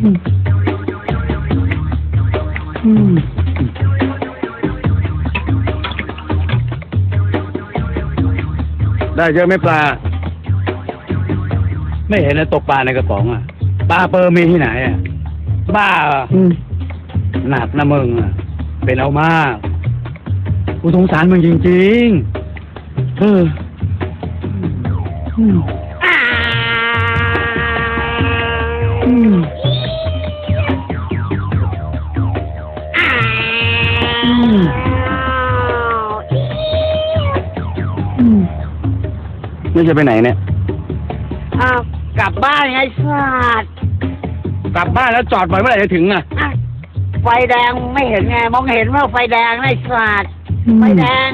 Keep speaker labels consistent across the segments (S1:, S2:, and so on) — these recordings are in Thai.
S1: ได้เยอะไหมปลา
S2: ไม่เห็นนะตกปลาในกระป๋องอะ ปลาเปอร์มีที่ไหนอะ บ้าหออืหนักนะมึงอะ เป็นเอามาก กูสงสารมึงจริงๆ เออ นี่จะไปไหนเนี่ย
S3: อ้าวกลับบ้านไงสัตว์
S2: กลับบ้านแล้วจอดไว้เมื่อไหร่จะถึงอะ
S3: อะไฟแดงไม่เห็นไงมองเห็นว่าไฟแดงไอ้สัตว์ไฟแดง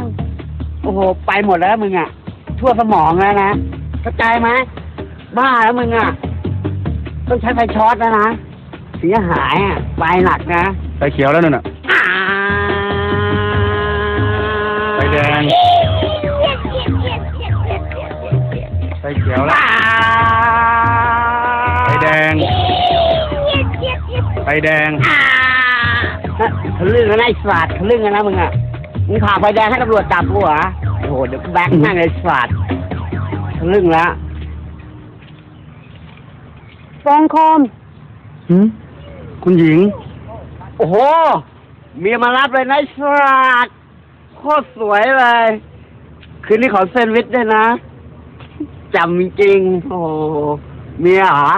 S3: โอ้โห ไปหมดแล้วมึงอะ ทั่วสมองแล้วนะเข้าใจไหมบ้าแล้วมึงอะ ต้องใช้ไฟช็อตแล้วนะ เสียหายอะไฟหนักนะ
S2: ไฟเขียวแล้วนั่นน่ะ เขียวแล้ว
S3: อ่า
S2: ไฟแดงไฟแดง
S3: อ่าทะลึ่งกันนะไอ้สัตว์ทะลึ่งกันนะมึงอะมึงผ่าไฟแดงให้ตำรวจจับกูเหรอโอ้โหเดี๋ยวกูแบกนั่งไอ้สัตว์ทะลึ่งแล้ว
S4: ฟองคอม
S2: หืมคุณหญิง
S3: โอ้โห เมียมารับเลยนะไอ้สัตว์โคตรสวยเลย คืนนี้ขอเซนด์วิชด้วยนะ จำจริงโอ้เมียเหรอ